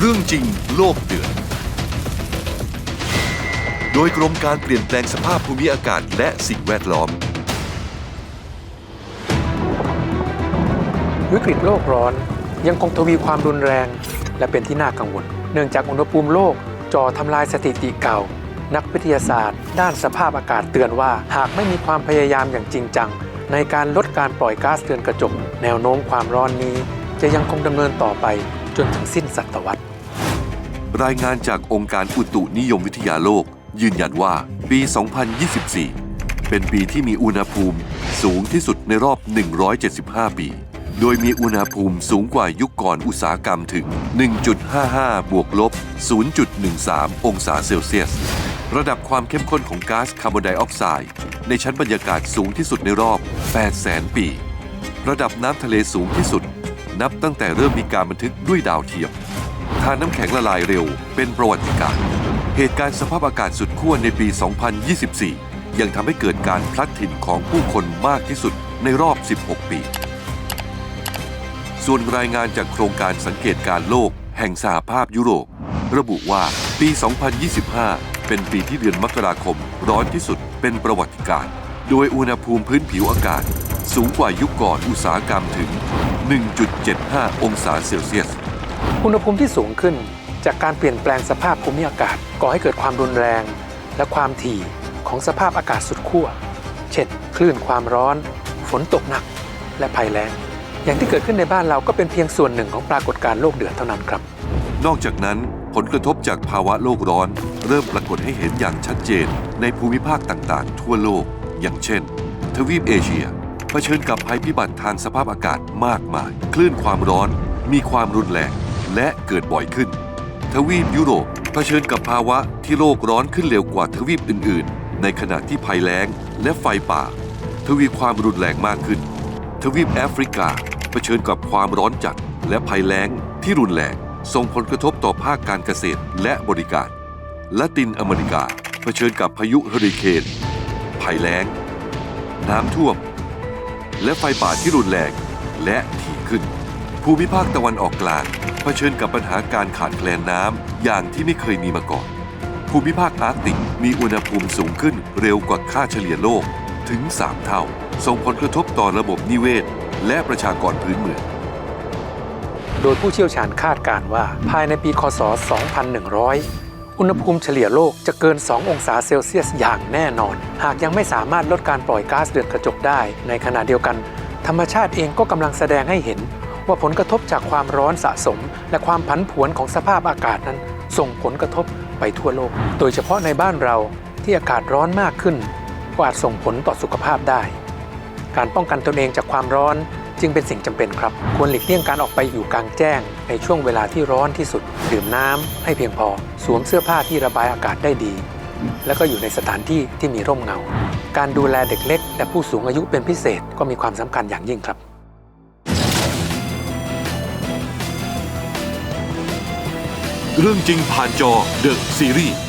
เรื่องจริงโลกเดือด โดยกรมการเปลี่ยนแปลงสภาพภูมิอากาศและสิ่งแวดล้อม วิกฤตโลกร้อนยังคงทวีความรุนแรง และเป็นที่น่ากังวล เนื่องจากอุณหภูมิโลกจ่อทำลายสถิติเก่า นักวิทยาศาสตร์ ด้านสภาพอากาศเตือนว่า หากไม่มีความพยายามอย่างจริงจัง ในการลดการปล่อยก๊าซเรือนกระจก แนวโน้มความร้อนนี้ จะยังคงดำเนินต่อไป จนถึงสิ้นศตวรรษ รายงานจากองค์การอุตุนิยมวิทยาโลก ยืนยันว่าปี 2024 เป็นปีที่มีอุณหภูมิสูงที่สุดในรอบ 175 ปี โดยมีอุณหภูมิสูงกว่ายุคก่อนอุตสาหกรรมถึง 1.55 บวกลบ 0.13 องศาเซลเซียส ระดับความเข้มข้นของก๊าซคาร์บอนไดออกไซด์ในชั้นบรรยากาศสูงที่สุดในรอบ 800,000 ปี ระดับน้ำทะเลสูงที่สุด นับตั้งแต่เริ่มมีการบันทึกด้วยดาวเทียมทานน้ำแข็งละลายเร็วเป็นประวัติการณ์เหตุการณ์สภาพอากาศสุดขั้วในปี 2024 ยังทำให้เกิดการพลัดถิ่นของผู้คนมากที่สุดในรอบ 16 ปี ส่วนรายงานจากโครงการสังเกตการณ์โลกแห่งสหภาพยุโรป ระบุว่าปี 2025 เป็นปีที่เดือนมกราคมร้อนที่สุดเป็นประวัติการณ์โดยอุณหภูมิพื้นผิวอากาศ สูงกว่ายุคก่อนอุตสาหกรรมถึง 1.75 องศาเซลเซียส อุณหภูมิที่สูงขึ้นจากการเปลี่ยนแปลงสภาพภูมิอากาศก่อให้เกิดความรุนแรง และความถี่ของสภาพอากาศสุดขั้ว เช่น คลื่นความร้อน ฝนตกหนัก และภัยแล้ง อย่างที่เกิดขึ้นในบ้านเราก็เป็นเพียงส่วนหนึ่งของปรากฏการณ์โลกเดือดเท่านั้นครับ นอกจากนั้นผลกระทบจากภาวะโลกร้อน เริ่มปรากฏให้เห็นอย่างชัดเจนในภูมิภาคต่างๆ ทั่วโลก อย่างเช่น ทวีปเอเชียเผชิญกับภัยพิบัติทางสภาพอากาศมากมาย คลื่นความร้อน มีความรุนแรง และเกิดบ่อยขึ้น ทวีปยุโรปเผชิญกับภาวะที่โลกร้อนขึ้นเร็วกว่าทวีปอื่น ๆ ในขณะที่ภัยแล้งและไฟป่า ทวีความรุนแรงมากขึ้น ทวีปแอฟริกาเผชิญกับความร้อนจัด และภัยแล้งที่รุนแรงส่งผลกระทบต่อภาคการเกษตรและบริการ ละตินอเมริกาเผชิญกับพายุเฮอริเคนภัยแล้ง น้ำท่วม และไฟป่าที่รุนแรงและถี่ขึ้น ภูมิภาคตะวันออกกลางเผชิญกับปัญหาการขาดแคลนน้ำอย่างที่ไม่เคยมีมาก่อน ภูมิภาคอาร์กติกมีอุณหภูมิสูงขึ้นเร็วกว่าค่าเฉลี่ยโลกถึง 3 เท่า ส่งผลกระทบต่อระบบนิเวศ และประชากรพื้นเมืองโดยผู้เชี่ยวชาญคาดการว่าภายในปีคศ 2100 อุณหภูมิเฉลี่ยโลกจะเกิน 2 องศาเซลเซียสอย่างแน่นอน หากยังไม่สามารถลดการปล่อยก๊าซเรือนกระจกได้ ในขณะเดียวกัน ธรรมชาติเองก็กำลังแสดงให้เห็น ว่าผลกระทบจากความร้อนสะสม และความผันผวนของสภาพอากาศนั้น ส่งผลกระทบไปทั่วโลก โดยเฉพาะในบ้านเราที่อากาศร้อนมากขึ้นก็อาจส่งผลต่อสุขภาพได้ การป้องกันตนเองจากความร้อน จึงเป็นสิ่งจำเป็นครับ ควรหลีกเลี่ยงการออกไปอยู่กลางแจ้ง ในช่วงเวลาที่ร้อนที่สุด ดื่มน้ำให้เพียงพอ สวมเสื้อผ้าที่ระบายอากาศได้ดี แล้วก็อยู่ในสถานที่ที่มีร่มเงา การดูแลเด็กเล็ก และผู้สูงอายุเป็นพิเศษก็มีความสำคัญอย่างยิ่งครับเรื่องจริงผ่านจอ The Series